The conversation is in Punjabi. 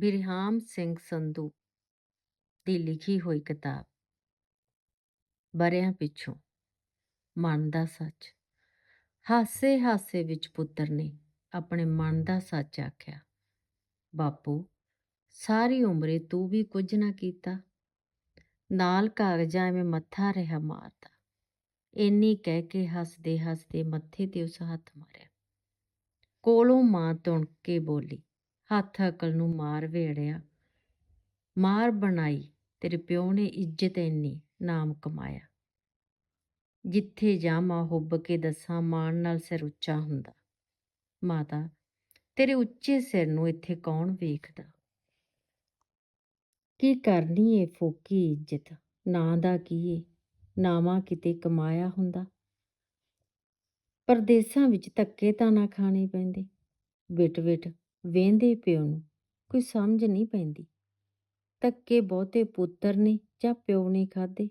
ਬਿਰਹਾਮ ਸਿੰਘ ਸੰਧੂ ਦੀ ਲਿਖੀ ਹੋਈ ਕਿਤਾਬ ਬਰਿਆਂ ਪਿੱਛੋਂ ਮਨ ਦਾ ਸੱਚ ਹਾਸੇ ਹਾਸੇ ਵਿੱਚ ਪੁੱਤਰ ਨੇ ਆਪਣੇ ਮਨ ਦਾ ਸੱਚ ਆਖਿਆ ਬਾਪੂ ਸਾਰੀ ਉਮਰੇ ਤੂੰ ਵੀ ਕੁਝ ਨਾ ਕੀਤਾ ਨਾਲ ਕਾਗਜ਼ਾਂ ਐਵੇਂ ਮੱਥਾ ਰਿਹਾ ਮਾਰਦਾ ਇੰਨੀ ਕਹਿ ਕੇ ਹੱਸਦੇ ਹੱਸਦੇ ਮੱਥੇ ਤੇ ਉਸ ਹੱਥ ਮਾਰਿਆ ਕੋਲੋਂ ਮਾਂ ਤੁਣ ਕੇ ਬੋਲੀ ਹੱਥ ਅਕਲ ਨੂੰ ਮਾਰ ਵੇੜਿਆ। ਮਾਰ ਬਣਾਈ, ਤੇਰੇ ਪਿਓ ਨੇ ਇੱਜ਼ਤ ਇੰਨੀ, ਨਾਮ ਕਮਾਇਆ। ਜਿੱਥੇ ਜਾਵਾਂ, ਹੁੱਬ ਕੇ ਦੱਸਾਂ, ਮਾਣ ਨਾਲ ਸਿਰ ਉੱਚਾ ਹੁੰਦਾ। ਮਾਤਾ, ਤੇਰੇ ਉੱਚੇ ਸਿਰ ਨੂੰ ਇੱਥੇ ਕੌਣ ਵੇਖਦਾ? ਕੀ ਕਰਨੀ ਏ ਫੋਕੀ ਇੱਜ਼ਤ? ਨਾਂ ਦਾ ਕੀ ਏ? ਨਾਵਾਂ ਕਿਤੇ ਕਮਾਇਆ ਹੁੰਦਾ? ਪਰਦੇਸਾਂ ਵਿੱਚ ਧੱਕੇ ਤਾਂ ਨਾ ਖਾਣੇ ਪੈਂਦੇ। ਵਿਟ ਵਿਟ ਵੇਂਦੇ ਪਿਓ ਨੂੰ, ਕੋਈ ਸਮਝ ਨਹੀਂ ਪੈਂਦੀ। ਧੱਕੇ ਬਹੁਤੇ ਪੁੱਤਰ ਨੇ ਜਾਂ ਪਿਓ ਨੇ ਖਾਦੇ